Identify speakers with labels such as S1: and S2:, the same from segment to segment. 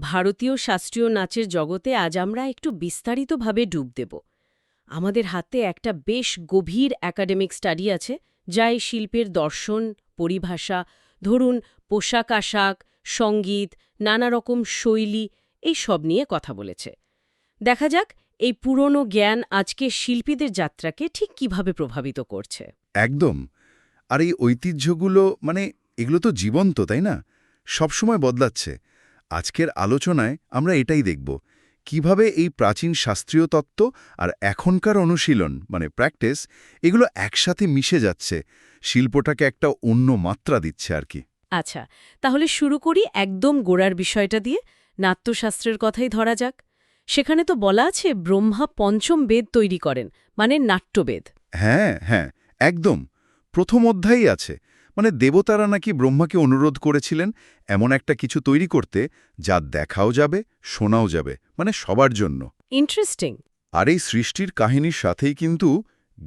S1: ভারতীয় শাস্ত্রীয় নাচের জগতে আজ আমরা একটু বিস্তারিতভাবে ডুব দেব। আমাদের হাতে একটা বেশ গভীর একাডেমিক স্টাডি আছে, যা এই শিল্পের দর্শন, পরিভাষা, ধরুন পোশাক আশাক, সংগীত, নানা রকম শৈলী, এই সব নিয়ে কথা বলেছে। দেখা যাক এই পুরনো জ্ঞান আজকে শিল্পীদের যাত্রাকে ঠিক কীভাবে প্রভাবিত করছে।
S2: একদম। আর এই ঐতিহ্যগুলো মানে এগুলো তো জীবন্ত, তাই না? সবসময় বদলাচ্ছে। আজকের আলোচনায় আমরা এটাই দেখব। কীভাবে এই প্রাচীন শাস্ত্রীয় তত্ত্ব আর এখনকার অনুশীলন মানে প্র্যাকটিস এগুলো একসাথে মিশে যাচ্ছে শিল্পটাকে একটা অন্য মাত্রা দিচ্ছে আর কি।
S1: আচ্ছা তাহলে শুরু করি একদম গোড়ার বিষয়টা দিয়ে। নাট্যশাস্ত্রের কথাই ধরা যাক। সেখানে তো বলা আছে ব্রহ্মা পঞ্চম বেদ তৈরি করেন মানে নাট্যবেদ।
S2: হ্যাঁ হ্যাঁ একদম। প্রথম অধ্যায়ই আছে। মানে দেবতারা নাকি ব্রহ্মাকে অনুরোধ করেছিলেন এমন একটা কিছু তৈরি করতে যা দেখাও যাবে শোনাও যাবে মানে সবার জন্য।
S1: ইন্টারেস্টিং
S2: আর এই সৃষ্টির কাহিনীর সাথেই কিন্তু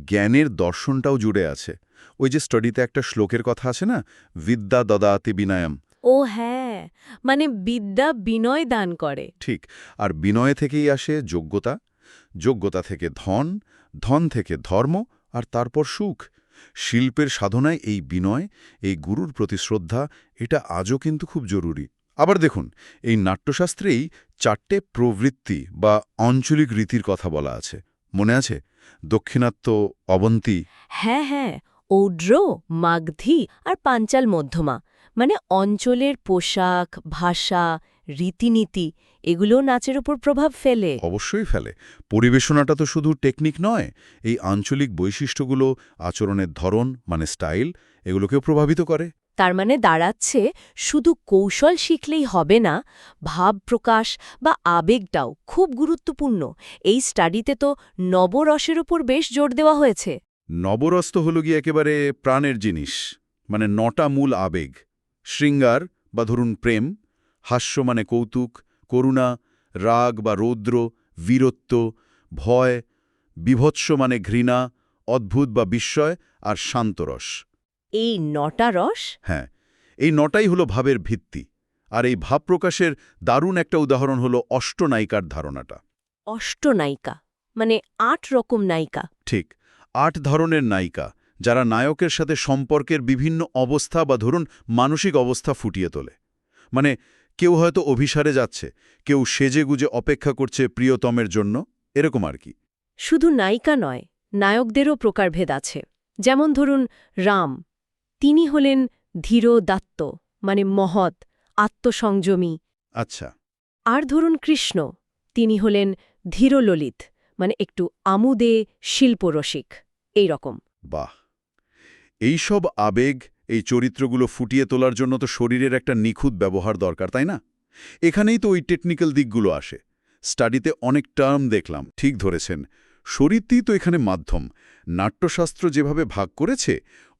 S2: জ্ঞানের দর্শনটাও জুড়ে আছে। ওই যে স্টাডিতে একটা শ্লোকের কথা আছে না বিদ্যা দদাতি বিনায়ম।
S1: ও হ্যাঁ মানে বিদ্যা বিনয় দান করে।
S2: ঠিক আর বিনয় থেকেই আসে যোগ্যতা। যোগ্যতা থেকে ধন ধন থেকে ধর্ম আর তারপর সুখ। শিল্পের সাধনায় এই বিনয়, এই গুরুর প্রতি শ্রদ্ধা, এটা আজও কিন্তু খুব জরুরি। আবার দেখুন, এই নাট্যশাস্ত্রেই চারটে প্রবৃত্তি বা আঞ্চলিক রীতির কথা বলা আছে। মনে আছে? দক্ষিণাত্য, অবন্তী।
S1: হ্যাঁ হ্যাঁ ঔড্র মাগধি আর পাঞ্চাল মধ্যমা। মানে অঞ্চলের পোশাক, ভাষা, রীতিনীতি এগুলো নাচের উপর প্রভাব ফেলে।
S2: অবশ্যই ফেলে। পরিবেশনাটা তো শুধু টেকনিক নয় এই আঞ্চলিক বৈশিষ্ট্যগুলো আচরণের ধরন মানে স্টাইল এগুলোকেও প্রভাবিত করে।
S1: তার মানে দাঁড়াচ্ছে শুধু কৌশল শিখলেই হবে না ভাব প্রকাশ বা আবেগটাও খুব গুরুত্বপূর্ণ। এই স্টাডিতে তো নবরসের উপর বেশ জোর দেওয়া হয়েছে।
S2: নবরস্ত হল গিয়ে একেবারে প্রাণের জিনিস মানে নটা মূল আবেগ। শৃঙ্গার বা ধরুন প্রেম হাস্য মানে কৌতুক করুণা রাগ বা রৌদ্র বীরত্ব ভয় বিভৎস মানে ঘৃণা অদ্ভুত বা বিস্ময় আর শান্তরস
S1: এই নটা রস?
S2: হ্যাঁ এই নটাই হলো ভাবের ভিত্তি। আর এই ভাব প্রকাশের দারুণ একটা উদাহরণ হলো অষ্টনায়িকার ধারণাটা।
S1: অষ্টনায়িকা মানে আট রকম নায়িকা।
S2: ঠিক আট ধরনের নায়িকা যারা নায়কের সাথে সম্পর্কের বিভিন্ন অবস্থা বা ধরুন মানসিক অবস্থা ফুটিয়ে তোলে। মানে কেউ হয়তো অভিসারে যাচ্ছে কেউ সেজে গুজে অপেক্ষা করছে প্রিয়তমের জন্য এরকম আর কি।
S1: শুধু নায়িকা নয় নায়কদেরও প্রকারভেদ আছে। যেমন ধরুন রাম। তিনি হলেন ধীর দাত্ত মানে মহৎ আত্মসংযমী।
S2: আচ্ছা।
S1: আর ধরুন কৃষ্ণ তিনি হলেন ধীরললিত মানে একটু আমুদে শিল্পরসিক এই রকম
S2: বাহ! এইসব আবেগ এই চরিত্রগুলো ফুটিয়ে তোলার জন্য তো শরীরের একটা নিখুঁত ব্যবহার দরকার, তাই না? এখানেই তো ওই টেকনিক্যাল দিকগুলো আসে। স্টাডিতে অনেক টার্ম দেখলাম, ঠিক ধরেছেন। শরীরটি তো এখানে মাধ্যম। নাট্যশাস্ত্র যেভাবে ভাগ করেছে,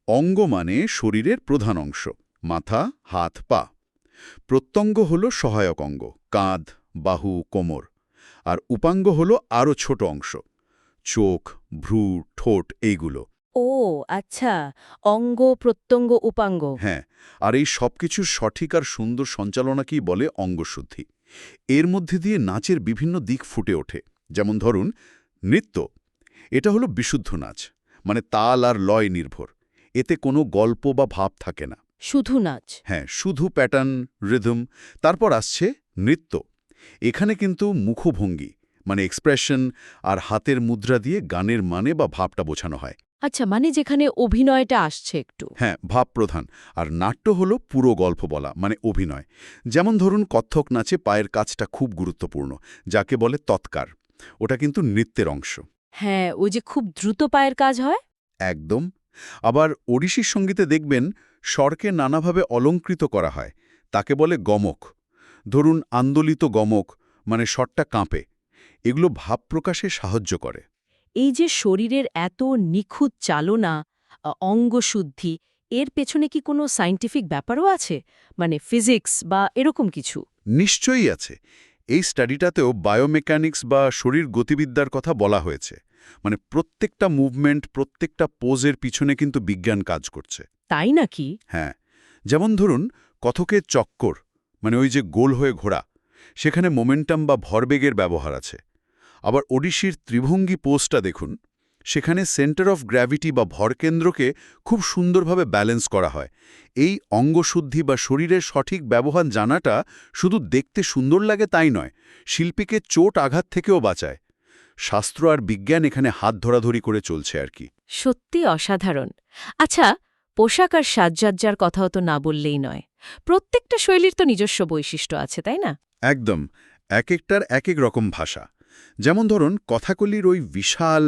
S2: অঙ্গ মানে শরীরের প্রধান অংশ, মাথা, হাত, পা। প্রত্যঙ্গ হল সহায়ক অঙ্গ, কাঁধ, বাহু, কোমর। আর উপাঙ্গ হল আরও ছোট অংশ, চোখ, ভ্রু, ঠোঁট, এইগুলো।
S1: ও আচ্ছা অঙ্গ প্রত্যঙ্গ উপাঙ্গ।
S2: হ্যাঁ আর এই সবকিছুর সঠিক আর সুন্দর সঞ্চালনাকেই বলে? অঙ্গশুদ্ধি। এর মধ্যে দিয়ে নাচের বিভিন্ন দিক ফুটে ওঠে। যেমন ধরুন নৃত্য। এটা হলো বিশুদ্ধ নাচ মানে তাল আর লয় নির্ভর। এতে কোনো গল্প বা ভাব থাকে না।
S1: শুধু নাচ?
S2: হ্যাঁ শুধু প্যাটার্ন রিদম। তারপর আসছে নৃত্য। এখানে কিন্তু মুখভঙ্গি মানে এক্সপ্রেশন আর হাতের মুদ্রা দিয়ে গানের মানে বা ভাবটা বোঝানো হয়।
S1: আচ্ছা মানে যেখানে অভিনয়টা আসছে একটু।
S2: হ্যাঁ ভাব প্রধান আর নাট্য হলো পুরো গল্প বলা মানে অভিনয়। যেমন ধরুন কত্থক নাচে পায়ের কাজটা খুব গুরুত্বপূর্ণ যাকে বলে তৎকার। ওটা কিন্তু নৃত্যের অংশ।
S1: হ্যাঁ ওই যে খুব দ্রুত পায়ের কাজ হয়?
S2: একদম। আবার ওড়িশির সঙ্গীতে দেখবেন স্বরকে নানাভাবে অলঙ্কৃত করা হয়। তাকে বলে গমক। ধরুন আন্দোলিত গমক মানে স্বরটা কাঁপে। এগুলো ভাব প্রকাশে সাহায্য করে।
S1: এই যে শরীরের এত নিখুঁত চালনা অঙ্গশুদ্ধি এর পেছনে কি কোনো সায়েন্টিফিক ব্যাপারও আছে? মানে ফিজিক্স বা এরকম কিছু?
S2: নিশ্চয়ই আছে। এই স্টাডিটাতেও বায়োমেকানিক্স বা শরীর গতিবিদ্যার কথা বলা হয়েছে। মানে প্রত্যেকটা মুভমেন্ট প্রত্যেকটা পোজের পিছনে কিন্তু বিজ্ঞান কাজ করছে।
S1: তাই নাকি?
S2: হ্যাঁ। যেমন ধরুন কথকের চক্কর মানে ওই যে গোল হয়ে ঘোরা সেখানে মোমেন্টাম বা ভরবেগের ব্যবহার আছে। আবার ওডিশির ত্রিভঙ্গি পোস্টটা দেখুন। সেখানে সেন্টার অফ গ্র্যাভিটি বা ভরকেন্দ্রকে খুব সুন্দরভাবে ব্যালেন্স করা হয়। এই অঙ্গশুদ্ধি বা শরীরের সঠিক ব্যবহার জানাটা শুধু দেখতে সুন্দর লাগে তাই নয় শিল্পীকে চোট আঘাত থেকেও বাঁচায়। শাস্ত্র আর বিজ্ঞান এখানে হাত ধরাধরি করে চলছে আর কি।
S1: সত্যি অসাধারণ। আচ্ছা পোশাক আর সাজসজ্জার কথাও তো না বললেই নয়। প্রত্যেকটা শৈলীর তো নিজস্ব বৈশিষ্ট্য আছে তাই না?
S2: একদম। এক একটার এক এক রকম ভাষা। যেমন ধরুন কথাকলির ওই বিশাল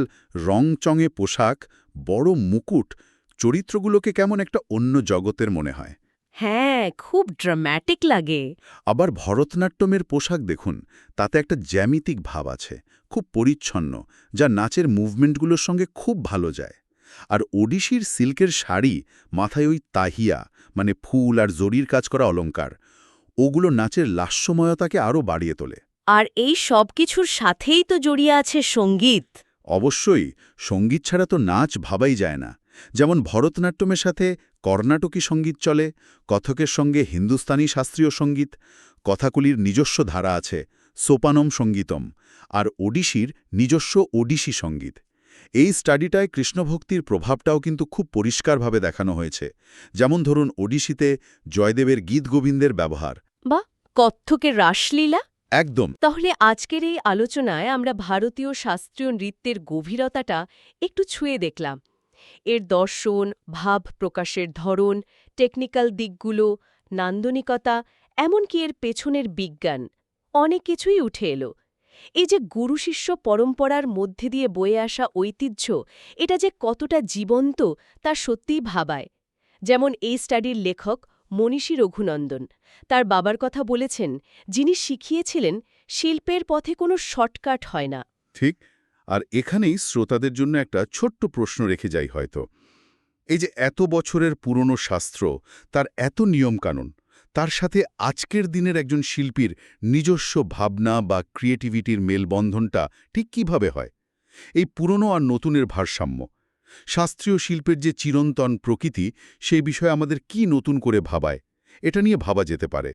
S2: রংচঙে পোশাক বড় মুকুট চরিত্রগুলোকে কেমন একটা অন্য জগতের মনে হয়।
S1: হ্যাঁ খুব ড্রামাটিক লাগে।
S2: আবার ভরতনাট্যমের পোশাক দেখুন তাতে একটা জ্যামিতিক ভাব আছে খুব পরিচ্ছন্ন যা নাচের মুভমেন্টগুলোর সঙ্গে খুব ভালো যায়। আর ওডিশির সিল্কের শাড়ি মাথায় ওই তাহিয়া মানে ফুল আর জরির কাজ করা অলংকার ওগুলো নাচের লাস্যময়তাকে আরও বাড়িয়ে তোলে।
S1: আর এই সব কিছুর সাথেই তো জড়িয়ে আছে সংগীত।
S2: অবশ্যই সংগীত ছাড়া তো নাচ ভাবাই যায় না। যেমন ভরতনাট্যমের সাথে কর্ণাটকী সংগীত চলে কথকের সঙ্গে হিন্দুস্তানি শাস্ত্রীয় সংগীত কথাকুলির নিজস্ব ধারা আছে সোপানম সঙ্গীতম আর ওডিশির নিজস্ব ওডিশি সংগীত। এই স্টাডিটায় কৃষ্ণভক্তির প্রভাবটাও কিন্তু খুব পরিষ্কারভাবে দেখানো হয়েছে। যেমন ধরুন ওডিশিতে জয়দেবের গীত গোবিন্দের ব্যবহার।
S1: বা কত্থকের রাসলীলা?
S2: একদম।
S1: তাহলে আজকের এই আলোচনায় আমরা ভারতীয় শাস্ত্রীয় নৃত্যের গভীরতাটা একটু ছুঁয়ে দেখলাম। এর দর্শন, ভাব প্রকাশের ধরন টেকনিক্যাল দিকগুলো, নান্দনিকতা, এমনকি এর পেছনের বিজ্ঞান, অনেক কিছুই উঠে এলো। এই যে গুরু শিষ্য পরম্পরার মধ্যে দিয়ে বয়ে আসা ঐতিহ্য, এটা যে কতটা জীবন্ত তা সত্যিই ভাবায়। যেমন এই স্টাডির লেখক মনীষী রঘুনন্দন। তার বাবার কথা বলেছেন, যিনি শিখিয়েছিলেন, শিল্পের পথে কোনো শর্টকাট হয় না।
S2: ঠিক, আর এখানেই শ্রোতাদের জন্য একটা ছোট্ট প্রশ্ন রেখে যাই হয়তো। এই যে এত বছরের পুরনো শাস্ত্র, তার এত নিয়মকানুন, তার সাথে আজকের দিনের একজন শিল্পীর নিজস্ব ভাবনা বা ক্রিয়েটিভিটির মেলবন্ধনটা ঠিক কীভাবে হয়? এই পুরনো আর নতুনের ভারসাম্য শাস্ত্রীয় শিল্পের যে চিরন্তন প্রকৃতি সেই বিষয়ে আমাদের কি নতুন করে ভাবায়? এটা নিয়ে ভাবা যেতে পারে।